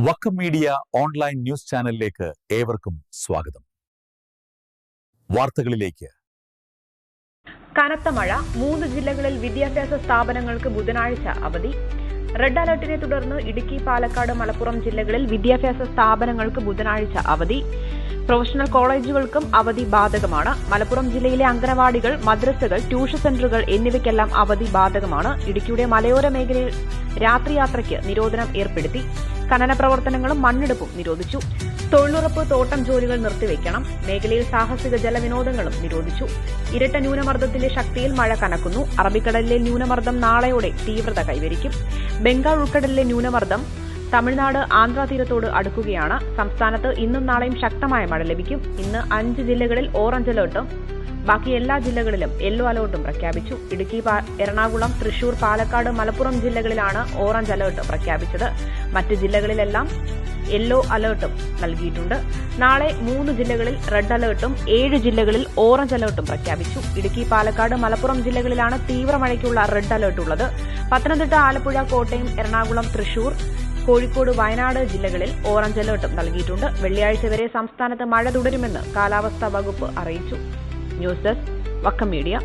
Vakkom media online news ചാനലിലേക്ക് ഏവർക്കും സ്വാഗതം. വാർത്തകളിലേക്ക്. കനത്ത മഴ മൂന്ന് ജില്ലകളിൽ വിദ്യാഭ്യാസ സ്ഥാപനങ്ങൾക്ക് ബുധനാഴ്ച അവധി. റെഡ് അലർട്ടിനെ തുടർന്ന് ഇടുക്കി പാലക്കാട് മലപ്പുറം ജില്ലകളിൽ വിദ്യാഭ്യാസ സ്ഥാപനങ്ങൾക്ക് ബുധനാഴ്ച അവധി. പ്രൊഫഷണൽ കോളേജുകൾക്കും അവധി ബാധകമാണ്. മലപ്പുറം ജില്ലയിലെ അംഗനവാടികൾ മദ്രസകൾ ട്യൂഷൻ സെന്ററുകൾ എന്നിവയ്ക്കെല്ലാം അവധി ബാധകമാണ്. ഇടുക്കിയുടെ മലയോര മേഖലയിൽ രാത്രിയാത്രയ്ക്ക് നിരോധനം ഏർപ്പെടുത്തി. ഖനന പ്രവർത്തനങ്ങളും മണ്ണെടുപ്പും നിരോധിച്ചു. തൊഴിലുറപ്പ് തോട്ടം ജോലികൾ നിർത്തിവെക്കണം മേഖലയിൽ സാഹസിക ജലവിനോദങ്ങളും നിരോധിച്ചു. ഇരട്ട ന്യൂനമർദ്ദത്തിന്റെ ശക്തിയിൽ മഴ കനക്കുന്നു. അറബിക്കടലിലെ ന്യൂനമർദ്ദം നാളെയോടെ തീവ്രത കൈവരിക്കും. ബംഗാൾ ഉൾക്കടലിലെ ന്യൂനമർദ്ദം തമിഴ്നാട് ആന്ധ്ര തീരത്തോട് അടുക്കുകയാണ്. സംസ്ഥാനത്ത് ഇന്നും നാളെയും ശക്തമായ മഴ ലഭിക്കും. ഇന്ന് അഞ്ച് ജില്ലകളിൽ ഓറഞ്ച് അലർട്ടും ബാക്കി എല്ലാ ജില്ലകളിലും യെല്ലോ അലർട്ടും പ്രഖ്യാപിച്ചു. ഇടുക്കി എറണാകുളം തൃശൂർ പാലക്കാട് മലപ്പുറം ജില്ലകളിലാണ് ഓറഞ്ച് അലർട്ട് പ്രഖ്യാപിച്ചത്. മറ്റ് ജില്ലകളിലെല്ലാം യെല്ലോ അലർട്ടും നൽകിയിട്ടുണ്ട്. നാളെ മൂന്ന് ജില്ലകളിൽ റെഡ് അലർട്ടും ഏഴ് ജില്ലകളിൽ ഓറഞ്ച് അലർട്ടും പ്രഖ്യാപിച്ചു. ഇടുക്കി പാലക്കാട് മലപ്പുറം ജില്ലകളിലാണ് തീവ്രമഴയ്ക്കുള്ള റെഡ് അലർട്ട് ഉള്ളത്. പത്തനംതിട്ട ആലപ്പുഴ കോട്ടയം എറണാകുളം തൃശൂർ കോഴിക്കോട് വയനാട് ജില്ലകളിൽ ഓറഞ്ച് അലർട്ടും നൽകിയിട്ടുണ്ട്. വെള്ളിയാഴ്ച വരെ സംസ്ഥാനത്ത് മഴ തുടരുമെന്ന് കാലാവസ്ഥാ വകുപ്പ് അറിയിച്ചു. News desk Vakkom media.